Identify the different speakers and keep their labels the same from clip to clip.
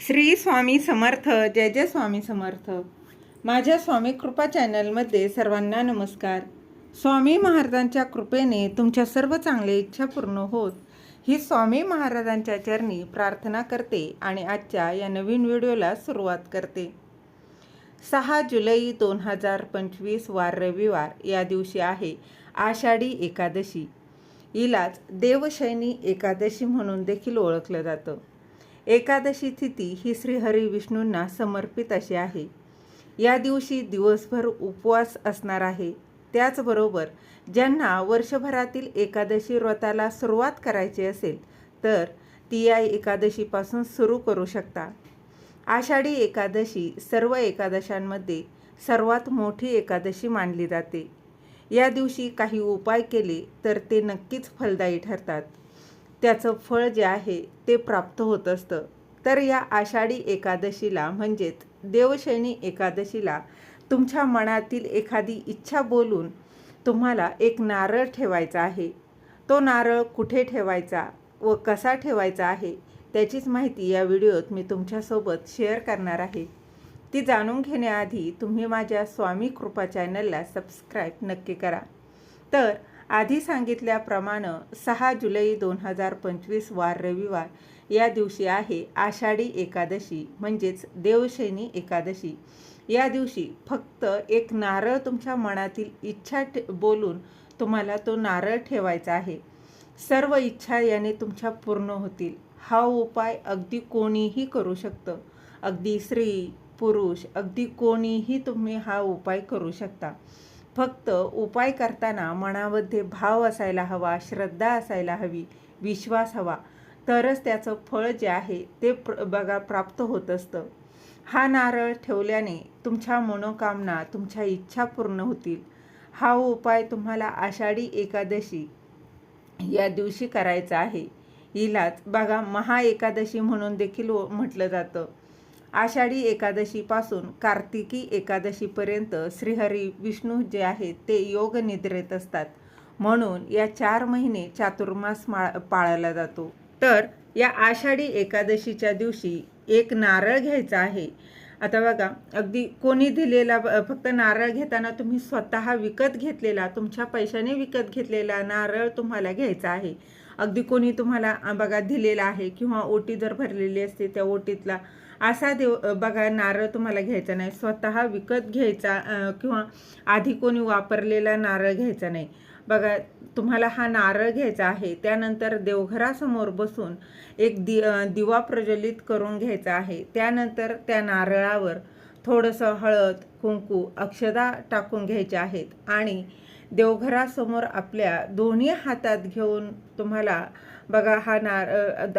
Speaker 1: श्री स्वामी समर्थ जय जय स्वामी समर्थ. माझ्या स्वामी कृपा चॅनलमध्ये सर्वांना नमस्कार. स्वामी महाराजांच्या कृपेने तुमच्या सर्व चांगल्या इच्छा पूर्ण होत. ही स्वामी महाराजांच्या चरणी प्रार्थना करते आणि आजच्या या नवीन व्हिडिओला सुरुवात करते. सहा जुलै दोन हजार पंचवीस वार रविवार या दिवशी आहे आषाढी एकादशी. हिलाच देवशैनी एकादशी म्हणून देखील ओळखलं जातं. एकादशी तिथी ही श्रीहरी विष्णूंना समर्पित अशी आहे. या दिवशी दिवसभर उपवास असणार आहे. त्याचबरोबर ज्यांना वर्षभरातील एकादशी व्रताला सुरुवात करायची असेल तर ती या एकादशीपासून सुरू करू शकता. आषाढी एकादशी सर्व एकादशांमध्ये सर्वात मोठी एकादशी मानली जाते. या दिवशी काही उपाय केले तर ते नक्कीच फलदायी ठरतात. त्याचं फळ जे आहे ते प्राप्त होत असतं. तर या आषाढी एकादशीला म्हणजेच देवशैनी एकादशीला तुमच्या मनातील एखादी इच्छा बोलून तुम्हाला एक नारळ ठेवायचा आहे. तो नारळ कुठे ठेवायचा व कसा ठेवायचा आहे त्याचीच माहिती या व्हिडिओत मी तुमच्यासोबत शेअर करणार आहे. ती जाणून घेण्याआधी तुम्ही माझ्या स्वामी कृपा चॅनलला सबस्क्राईब नक्की करा. तर आधी सांगितल्याप्रमाणे सहा जुलै दोन हजार पंचवीस वार रविवार या दिवशी आहे आषाढी एकादशी म्हणजेच देवशैनी एकादशी. या दिवशी फक्त एक नारळ तुमच्या मनातील इच्छा ठे बोलून तुम्हाला तो नारळ ठेवायचा आहे. सर्व इच्छा याने तुमच्या पूर्ण होतील. हा उपाय अगदी कोणीही करू शकतं. अगदी स्त्री पुरुष अगदी कोणीही तुम्ही हा उपाय करू शकता. फक्त उपाय करताना मनामध्ये भाव असायला हवा श्रद्धा असायला हवी विश्वास हवा. तरच त्याचं फळ जे आहे ते प्र बघा प्राप्त होत असतं. हा नारळ ठेवल्याने तुमच्या मनोकामना तुमच्या इच्छा पूर्ण होतील. हा उपाय तुम्हाला आषाढी एकादशी या दिवशी करायचा आहे. हिलाच बघा महा एकादशी म्हणून देखील म्हटलं जातं. आषाढी एकादशीपासून कार्तिकी एकादशीपर्यंत श्रीहरी विष्णू जे आहेत ते योग निद्रेत असतात. म्हणून या चार महिने चातुर्मास माळ पाळला जातो. तर या आषाढी एकादशीच्या दिवशी एक नारळ घ्यायचा आहे. आता बघा अगदी कोणी दिलेला फक्त नारळ घेताना तुम्ही स्वतः विकत घेतलेला तुमच्या पैशाने विकत घेतलेला नारळ तुम्हाला घ्यायचा आहे. अगदी कोणी तुम्हाला बघा दिलेला आहे किंवा ओटी जर भरलेली असते त्या ओटीतला असा देव बघा नारळ तुम्हाला घ्यायचा नाही. स्वतः विकत घ्यायचा किंवा आधी कोणी वापरलेला नारळ घ्यायचा नाही. बघा तुम्हाला हा नारळ घ्यायचा आहे त्यानंतर देवघरासमोर बसून एक दि दिवा प्रज्वलित करून घ्यायचा आहे. त्यानंतर त्या नारळावर थोडंसं हळद कुंकू अक्षदा टाकून घ्यायच्या आहेत. आणि देवघरासमोर आपल्या दोन्ही हातात घेऊन तुम्हाला बघा हा नार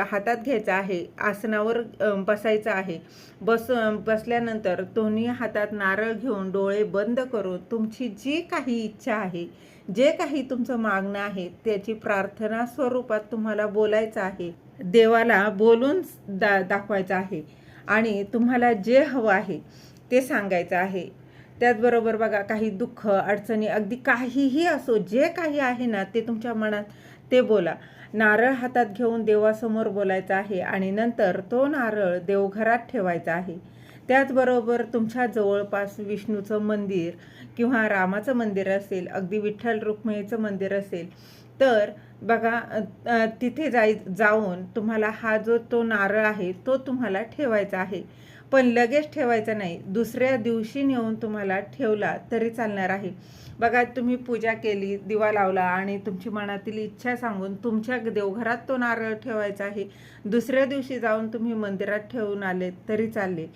Speaker 1: हातात घ्यायचा आहे आसनावर बसायचं आहे. बस बसल्यानंतर दोन्ही हातात नारळ घेऊन डोळे बंद करून तुमची जी काही इच्छा आहे जे काही तुमचं मागणं आहे त्याची प्रार्थना स्वरूपात तुम्हाला बोलायचं आहे. देवाला बोलून दा दाखवायचं आहे. आणि तुम्हाला जे हवं आहे ते सांगायचं आहे. त्याचबरोबर बघा काही दुःख अडचणी अगदी काहीही असो जे काही आहे ना ते तुमच्या मनात ते बोला. नारळ हातात घेऊन देवासमोर बोलायचं आहे आणि नंतर तो नारळ देवघरात ठेवायचा आहे. त्याचबरोबर तुमच्या जवळपास विष्णूचं मंदिर किंवा रामाचं मंदिर असेल अगदी विठ्ठल रुक्मिणीचं मंदिर असेल तर बघा तिथे जाय जाऊन तुम्हाला हा जो तो नारळ आहे तो तुम्हाला ठेवायचा आहे. पण लगेच ठेवायचा नाही. दुसऱ्या दिवशी नेऊन तुम्हाला ठेवला तरी चालणार आहे. बघा तुम्ही पूजा केली दिवा लावला आणि तुमची मनातील इच्छा सांगून तुमच्या देवघरात तो नारळ ठेवायचा आहे. दुसऱ्या दिवशी जाऊन तुम्ही मंदिरात ठेवून आले तरी चालेल.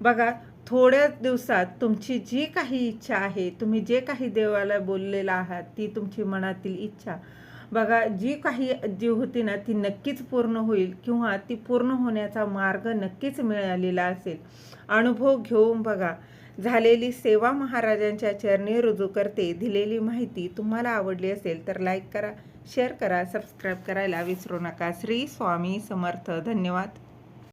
Speaker 1: बघा थोड्या दिवसात तुमची जी काही इच्छा आहे तुम्ही जे काही देवाला बोललेला आहात ती तुमची मनातील इच्छा. बघा जी काही जी होती ना ती नक्कीच पूर्ण होईल किंवा ती पूर्ण होण्याचा मार्ग नक्कीच मिळालेला असेल. अनुभव घेऊन बघा. झालेली सेवा महाराजांच्या चरणी रुजू करते दिलेली माहिती तुम्हाला आवडली असेल तर लाईक करा शेअर करा सबस्क्राईब करायला विसरू नका. श्री स्वामी समर्थ. धन्यवाद.